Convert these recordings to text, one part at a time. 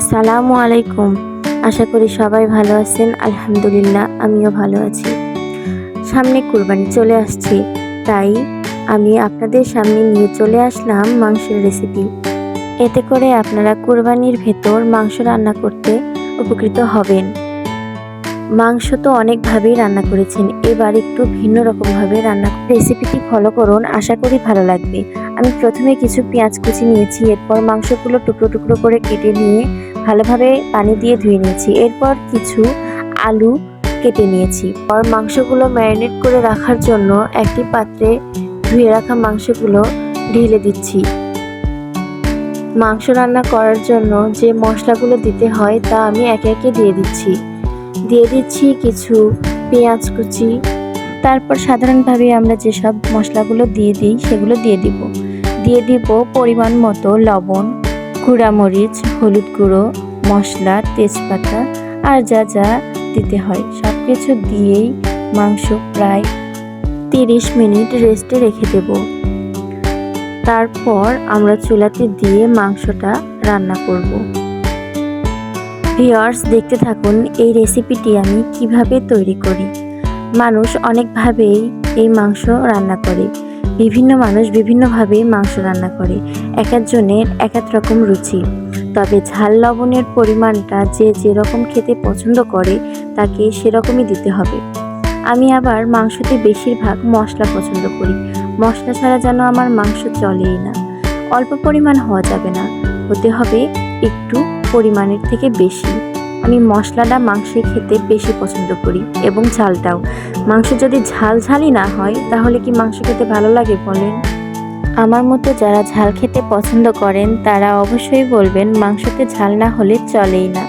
আসসালামু আলাইকুম। আশা করি সবাই ভালো আছেন। আলহামদুলিল্লাহ, আমিও ভালো আছি। সামনে কুরবানি চলে আসছে। তাই আমি আপনাদের সামনে নিয়ে চলে আসলাম মাংসের রেসিপি এতে করে আপনারা কুরবানির ভেতর মাংস রান্না করতে উপকৃত হবেন। মাংস তো অনেকভাবেই রান্না করেছেন। এবার একটু ভিন্ন রকমভাবে রান্না রেসিপিটি ফলো করুন। আশা করি ভালো লাগবে। আমি প্রথমে কিছু পেঁয়াজ কুচি নিয়েছি। এরপর মাংসগুলো টুকরো টুকরো করে কেটে নিয়ে ভালোভাবে পানি দিয়ে ধুয়ে নিয়েছি। এরপর কিছু আলু কেটে নিয়েছি। পর মাংসগুলো ম্যারিনেট করে রাখার জন্য একটি পাত্রে ধুয়ে রাখা মাংসগুলো ঢেলে দিচ্ছি। মাংস রান্না করার জন্য যে মশলাগুলো দিতে হয় তা আমি একে একে দিয়ে দিচ্ছি। দিয়ে দিচ্ছি কিছু পেঁয়াজ কুচি। তারপর সাধারণভাবে আমরা যেসব মশলাগুলো দিয়ে দিই সেগুলো দিয়ে দিব। দিয়ে দিব পরিমাণ মতো লবণ। গুঁড়ামরিচ হলুদ গুঁড়ো, মশলা, তেজপাতা আর যা যা দিতে হয়। সব কিছু দিয়েই মাংস প্রায় তিরিশ মিনিট রেস্টে রেখে দেব। তারপর আমরা চুলাতে দিয়ে মাংসটা রান্না করব। ভিওয়ার্স দেখতে থাকুন এই রেসিপিটি আমি কীভাবে তৈরি করি। মানুষ অনেকভাবেই এই মাংস রান্না করে। বিভিন্ন মানুষ বিভিন্নভাবে মাংস রান্না করে এক একজনের এক এক রকম রুচি। তবে ঝাল লবণের পরিমাণটা যে যেরকম খেতে পছন্দ করে, তাকে সেরকমই দিতে হবে। আমি আবার মাংসতে বেশিরভাগ মশলা পছন্দ করি। মশলা ছাড়া যেন আমার মাংস চলেই না। অল্প পরিমাণ হওয়া যাবে না। হতে হবে একটু পরিমাণের থেকে বেশি। আমি মশলাটা মাংসে খেতে বেশি পছন্দ করি এবং ঝালটাও। মাংস যদি ঝাল ঝালই না হয়, তাহলে কি মাংস খেতে ভালো লাগে বলেন? আমার মতো যারা ঝাল খেতে পছন্দ করেন, তারা অবশ্যই বলবেন মাংসতে ঝাল না হলে চলেই না।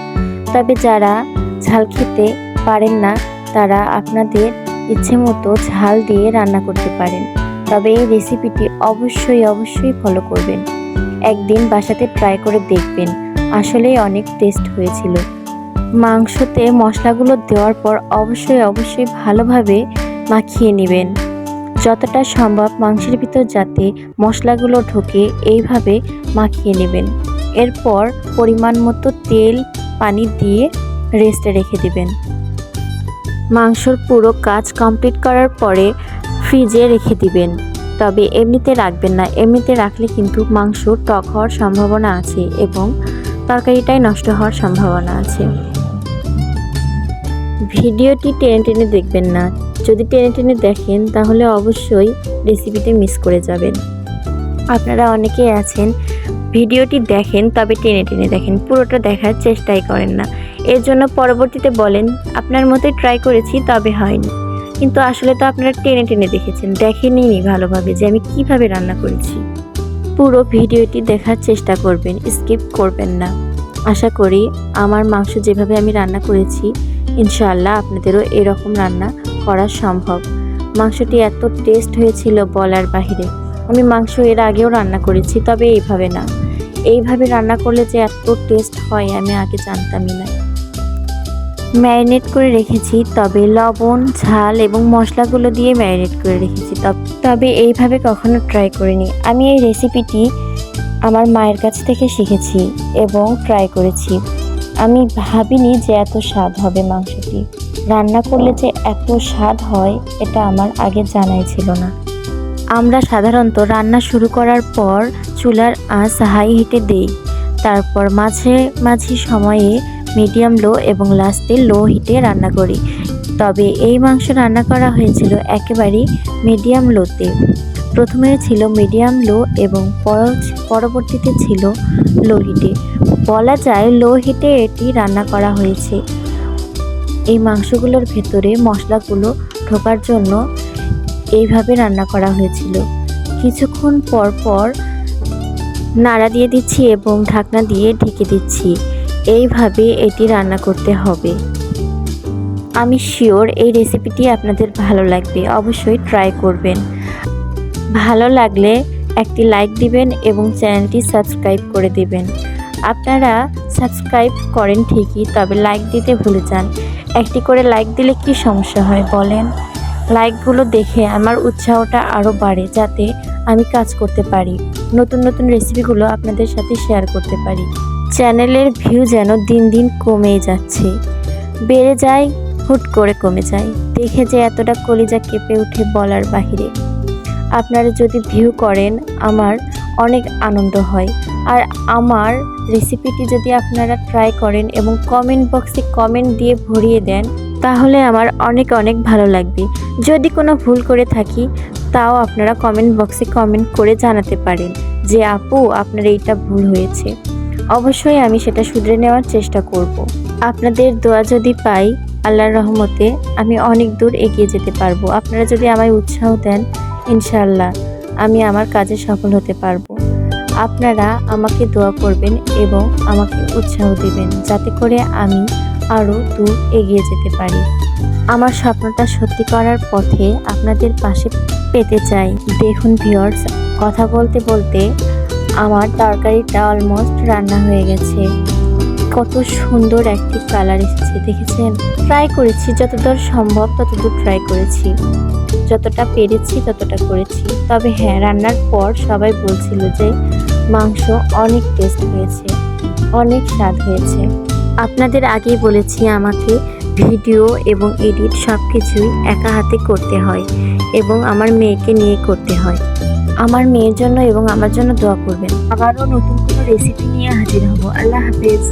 তবে যারা ঝাল খেতে পারেন না, তারা আপনাদের ইচ্ছে মতো ঝাল দিয়ে রান্না করতে পারেন। তবে এই রেসিপিটি অবশ্যই অবশ্যই ফলো করবেন। একদিন বাসাতে ট্রাই করে দেখবেন। আসলেই অনেক টেস্ট হয়েছিল। মাংসতে মশলাগুলো দেওয়ার পর অবশ্যই অবশ্যই ভালোভাবে মাখিয়ে নেবেন। যতটা সম্ভব মাংসের ভিতর যাতে মশলাগুলো ঢোকে, এইভাবে মাখিয়ে নেবেন। এরপর পরিমাণ মতো তেল, পানি দিয়ে রেস্টে রেখে দিবেন। মাংসর পুরো কাজ কমপ্লিট করার পরে ফ্রিজে রেখে দিবেন। তবে এমনিতে রাখবেন না। এমনিতে রাখলে কিন্তু মাংস টক হওয়ার সম্ভাবনা আছে এবং তরকারিটাই নষ্ট হওয়ার সম্ভাবনা আছে। ভিডিওটি টেনে টেনে দেখবেন না। যদি টেনে টেনে দেখেন, তাহলে অবশ্যই রেসিপিটি মিস করে যাবেন। আপনারা অনেকেই আছেন, ভিডিওটি দেখেন, তবে টেনে টেনে দেখেন। পুরোটা দেখার চেষ্টাই করেন না। এর জন্য পরবর্তীতে বলেন, আপনার মতোই ট্রাই করেছি, তবে হয়নি। কিন্তু আসলে তো আপনারা টেনে টেনে দেখেছেন। দেখেনি ভালোভাবে যে আমি কীভাবে রান্না করেছি। পুরো ভিডিওটি দেখার চেষ্টা করবেন স্কিপ করবেন না। আশা করি আমার মাংস যেভাবে আমি রান্না করেছি ইনশাআল্লাহ আপনাদেরও এরকম রান্না করা সম্ভব। মাংসটি এত টেস্ট হয়েছিল বলার বাহিরে। আমি মাংস এর আগেও রান্না করেছি, তবে এইভাবে না। এইভাবে রান্না করলে যে এত টেস্ট হয়, আমি আগে জানতামই না। ম্যারিনেট করে রেখেছি, তবে লবণ, ঝাল এবং মশলাগুলো দিয়ে ম্যারিনেট করে রেখেছি, তবে এইভাবে কখনো ট্রাই করিনি। আমি এই রেসিপিটি আমার মায়ের কাছ থেকে শিখেছি এবং ট্রাই করেছি। আমি ভাবিনি যে এত স্বাদ হবে মাংসটি। রান্না করলে যে এত স্বাদ হয়, এটা আমার আগে জানাই ছিল না। আমরা সাধারণত রান্না শুরু করার পর চুলার আঁচ হাই হিটে দেই, তারপর মাঝে মাঝে সময়ে মিডিয়াম লো এবং লাস্টে লো হিটে রান্না করি। তবে এই মাংস রান্না করা হয়েছিল একেবারেই মিডিয়াম লোতে। প্রথমে ছিল মিডিয়াম লো এবং পর- পরবর্তীতে ছিল লো হিটে। বলা যায় লো হিটে এটি রান্না করা হয়েছে। এই মাংসগুলোর ভেতরে মশলাগুলো ঢোকার জন্য এইভাবে রান্না করা হয়েছিল। কিছুক্ষণ পর পর নাড়া দিয়ে দিচ্ছি এবং ঢাকনা দিয়ে ঢেকে দিচ্ছি। এইভাবে এটি রান্না করতে হবে। আমি শিওর এই রেসিপিটি আপনাদের ভালো লাগবে, অবশ্যই ট্রাই করবেন। ভালো লাগলে একটি লাইক দিবেন এবং চ্যানেলটি সাবস্ক্রাইব করে দিবেন। আপনারা সাবস্ক্রাইব করেন ঠিকই, তবে লাইক দিতে ভুলে যান। একটি করে লাইক দিলে কি সমস্যা হয় বলেন? লাইকগুলো দেখে আমার উৎসাহটা আরও বাড়ে, যাতে আমি কাজ করতে পারি। নতুন নতুন রেসিপিগুলো আপনাদের সাথে শেয়ার করতে পারি। চ্যানেলের ভিউ যেন দিন দিন কমেই যাচ্ছে। বেড়ে যায়, হুট করে কমে যায়। দেখে যে এতটা কলিজা কেঁপে ওঠে বলার বাহিরে। আপনারা যদি ভিউ করেন আমার অনেক আনন্দ হয়। আর আমার রেসিপিটি যদি আপনারা ট্রাই করেন এবং কমেন্ট বক্সে কমেন্ট দিয়ে ভরিয়ে দেন, তাহলে আমার অনেক অনেক ভালো লাগবে। যদি কোনো ভুল করে থাকি, তাও আপনারা কমেন্ট বক্সে কমেন্ট করে জানাতে পারেন যে, আপু, আপনার এইটা ভুল হয়েছে। অবশ্যই আমি সেটা শুধরে নেওয়ার চেষ্টা করব। আপনাদের দোয়া যদি পাই, আল্লাহর রহমতে আমি অনেক দূর এগিয়ে যেতে পারব। আপনারা যদি আমায় উৎসাহ দেন ইনশাল্লাহ আমি আমার কাজে সফল হতে পারব। আপনারা আমাকে দোয়া করবেন এবং আমাকে উৎসাহ দেবেন যাতে করে আমি আরও দূর এগিয়ে যেতে পারি। আমার স্বপ্নটা সত্যি করার পথে আপনাদের পাশে পেতে চাই। দেখুন ভিওর্স কথা বলতে বলতে আমার তরকারিটা অলমোস্ট রান্না হয়ে গেছে। কত সুন্দর একটি কালার এসেছে, দেখেছেন? ট্রাই করেছি, যতদূর সম্ভব ততদূর ট্রাই করেছি। যতটা পেরেছি ততটা করেছি। তবে হ্যাঁ রান্নার পর সবাই বলছিল যে মাংস অনেক টেস্ট হয়েছে, অনেক স্বাদ হয়েছে। আপনাদের আগেই বলেছি আমাকে ভিডিও এবং এডিট সব কিছুই একা হাতে করতে হয় এবং আমার মেয়েকে নিয়ে করতে হয়। আমার মেয়ের জন্য এবং আমার জন্য দোয়া করবেন। আবারও নতুন কোনো রেসিপি নিয়ে হাজির হব। আল্লাহ হাফেজ।